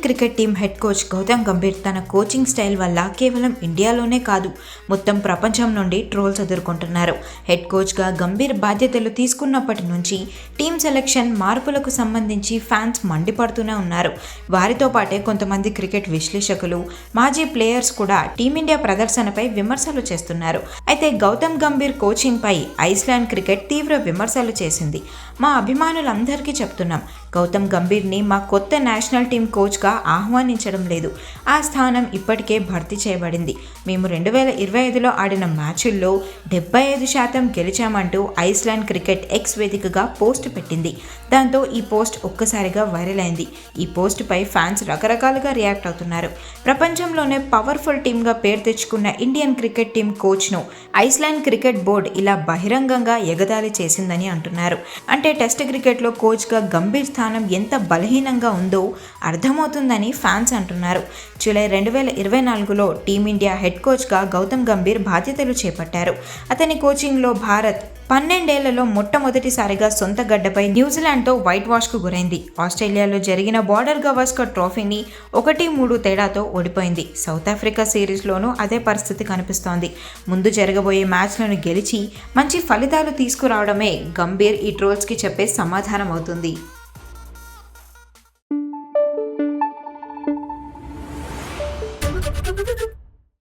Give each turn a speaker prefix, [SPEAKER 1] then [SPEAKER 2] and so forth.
[SPEAKER 1] Indian cricket team head coach Gautam Gambhir తన coaching style వల్ల కేవలం ఇండియాలోనే కాదు మొత్తం ప్రపంచం నుండి ట్రోల్స్ ఎదుర్కొంటున్నారు. హెడ్ కోచ్గా గంభీర్ బాధ్యతలు తీసుకున్నప్పటి నుంచి టీం సెలక్షన్ మార్పులకు సంబంధించి ఫ్యాన్స్ మండిపడుతూనే ఉన్నారు. వారితో పాటే కొంతమంది క్రికెట్ విశ్లేషకులు మాజీ ప్లేయర్స్ కూడా టీమిండియా ప్రదర్శనపై విమర్శలు చేస్తున్నారు. అయితే గౌతమ్ గంభీర్ కోచింగ్పై ఐస్లాండ్ క్రికెట్ తీవ్ర విమర్శలు చేసింది. మా అభిమానులందరికీ చెప్తున్నాం గౌతమ్ గంభీర్ని మా కొత్త నేషనల్ టీం కోచ్గా ఆహ్వానించడం లేదు. ఆ స్థానం ఇప్పటికే భర్తీ చేయబడింది. మేము రెండు వేల ఇరవై ఐదులో ఆడిన మ్యాచుల్లో డెబ్బై ఐదు శాతం గెలిచామంటూ ఐస్లాండ్ క్రికెట్ ఎక్స్ వేదికగా పోస్ట్ పెట్టింది. దాంతో ఈ పోస్ట్ ఒక్కసారిగా వైరల్ అయింది. ఈ పోస్టుపై ఫ్యాన్స్ రకరకాలుగా రియాక్ట్ అవుతున్నారు. ప్రపంచంలోనే పవర్ఫుల్ టీమ్గా పేరు తెచ్చుకున్న ఇండియన్ క్రికెట్ టీం కోచ్ను ఐస్లాండ్ క్రికెట్ బోర్డు ఇలా బహిరంగంగా ఎగదాలి చేసిందని అంటున్నారు. అంటే టెస్ట్ క్రికెట్లో కోచ్గా గంభీర్ స్థానం ఎంత బలహీనంగా ఉందో అర్థమవుతుంది మారుతుందని ఫ్యాన్స్ అంటున్నారు. జూలై రెండు వేల ఇరవై నాలుగులో టీమిండియా హెడ్ కోచ్గా గౌతమ్ గంభీర్ బాధ్యతలు చేపట్టారు. అతని కోచింగ్లో భారత్ పన్నెండేళ్ళలో మొట్టమొదటిసారిగా సొంత గడ్డపై న్యూజిలాండ్తో వైట్ వాష్కు గురైంది. ఆస్ట్రేలియాలో జరిగిన బార్డర్ గవాస్కర్ ట్రోఫీని ఒకటి మూడు తేడాతో ఓడిపోయింది. సౌత్ ఆఫ్రికా సిరీస్లోనూ అదే పరిస్థితి కనిపిస్తోంది. ముందు జరగబోయే మ్యాచ్లను గెలిచి మంచి ఫలితాలు తీసుకురావడమే గంభీర్ ఈ ట్రోల్స్కి చెప్పే సమాధానం అవుతుంది Thank you.